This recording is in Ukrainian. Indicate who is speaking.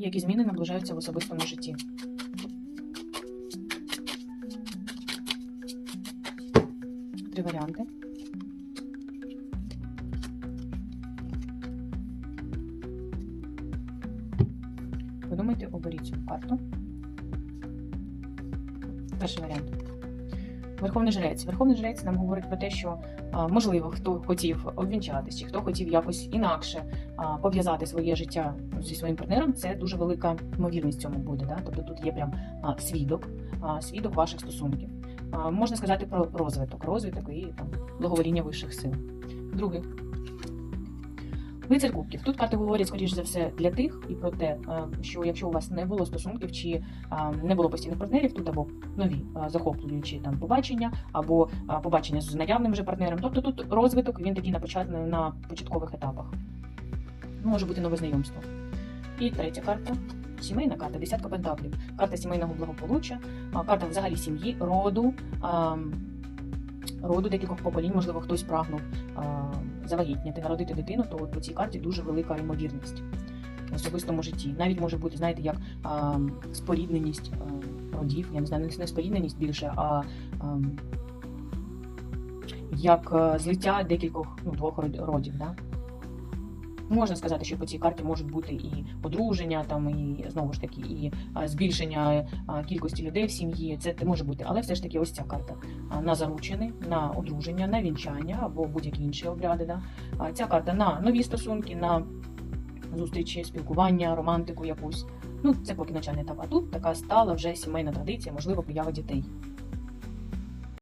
Speaker 1: Які зміни наближаються в особистому житті? Три варіанти. Подумайте, оберіть цю карту. Перший варіант. Верховний жрець. Верховний жрець нам говорить про те, що можливо хто хотів обвінчатися, чи хто хотів якось інакше пов'язати своє життя зі своїм партнером. Це дуже велика ймовірність цьому буде. Да? Тобто тут є прям свідок, свідок ваших стосунків. Можна сказати про розвиток, розвиток і там благовоління вищих сил. Другий. Лицар кубків. Тут карти говорять, скоріш за все, для тих і про те, е, що якщо у вас не було стосунків чи не було постійних партнерів, тут або нові захоплюючі там побачення, або побачення з наявним вже партнером. Тобто тут розвиток він такий на почат на початкових етапах. Може бути нове знайомство. І третя карта. Сімейна карта, десятка пентаклів, карта сімейного благополуччя, карта взагалі сім'ї, роду, роду декількох поколінь, можливо, хтось прагнув завагітніти, народити дитину, то от по цій карті дуже велика ймовірність в особистому житті. Навіть може бути, знаєте, як а, спорідненість а, родів, я не знаю, не спорідненість більше, а, а як злиття декількох ну, двох родів. Да? Можна сказати, що по цій карті можуть бути і одруження, там і знову ж таки, і збільшення кількості людей в сім'ї. Це може бути, але все ж таки, ось ця карта на заручини, на одруження, на вінчання або будь-які інші обряди. Да? Ця карта на нові стосунки, на зустрічі, спілкування, романтику якусь. Ну, це поки начальний етап. А тут така стала вже сімейна традиція, можливо, поява дітей.